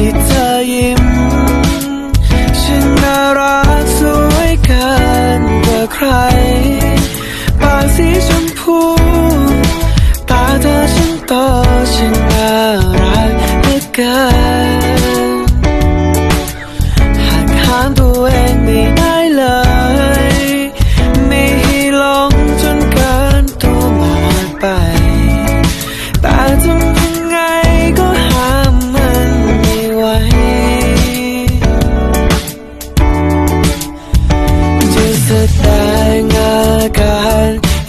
ที่เ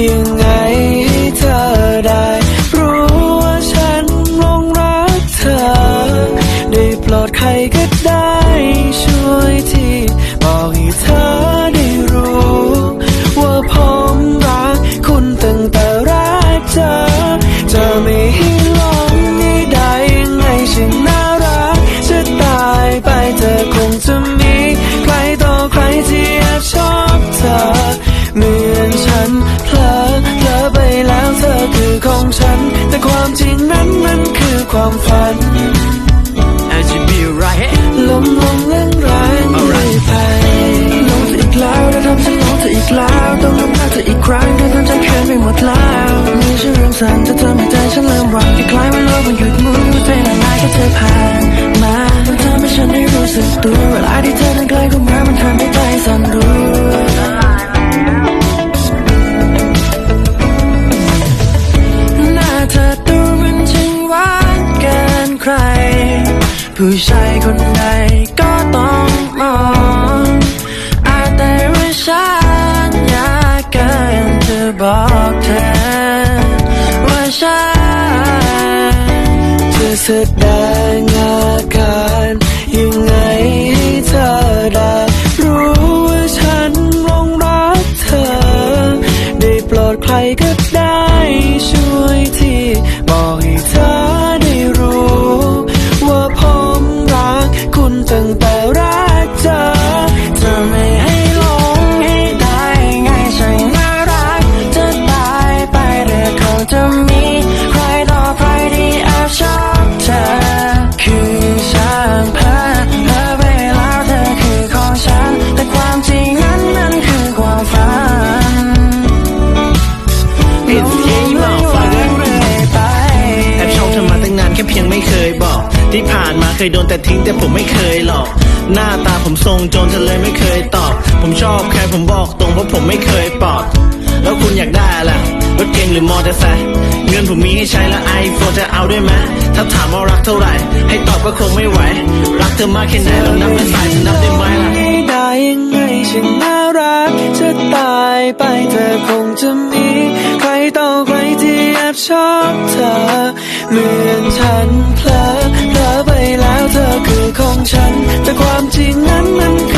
ยังไงให้เธอได้ รู้ว่าฉันหลงรักเธอ ได้โปรดใครก็ได้ ช่วยที่บอกให้เธอได้รู้ ว่าผมรักคุณตั้งแต่แรกเจอจะไม่ให้หลงให้ได้ยังไงฉันน่ารัก จะตายไปเธอคงจะมีใครต่อใครที่แอบชอบเธอเหมือนฉันพล ของฉัน แต่ความจริงนั้นมันคือความฝัน LGB right ลมลมแรงแรงเลยไปลงเธออีกแล้วแล้ทำฉันลงเธออีกแล้วต้องทำหน้าเธออีกครั้งเธอทำใจแค้นไปหมดแล้วมีชื่อเรื่องสั่นจะทำให้ใจฉันเริ่มหวังที่คล้ายว่าโลกมันหยุดหมุนว่าเป็นอะไรแค่เธอผ่านมามันทำให้ฉันได้รู้สึกตัวเวลาที่เธอนั้นใกล้เข้ามามันทำ ผู้ชายคนใดก็ต้องมองอาจแต่ว่าฉันอยากเกินจะบอกเธอ ว่าฉันจะแสดงอาการยังไงให้เธอได้รู้ว่าฉันหลงรักเธอ ได้โปรดใครก็ได้ช่วยที่บอกให้เธอ ที่ผ่านมาเคยโดนแต่ทิ้งแต่ผมไม่เคยหลอก หน้าตาผมทรงโจรเธอเลยไม่เคยตอบ ผมชอบใครผมบอกตรงเพราะผมไม่เคยปลอดแล้วคุณอยากได้อะไรรถเก๋งหรือมอเตอร์ไซค์เงินผมมีให้ใช้แล้วไอโฟนจะเอาด้วยไหมถ้าถามว่ารักเท่าไหร่ ให้ตอบก็คงไม่ไหว รักเธอมากแค่ไหนลองนับเป็นสายเธอนับได้ไหมล่ะได้ยังไงฉันน่ารักจะตายไปเธอคงจะมี ใครต่อใครที่แอบชอบเธอเหมือนฉันเพล ฉัน แต่ความจริงนั้นมัน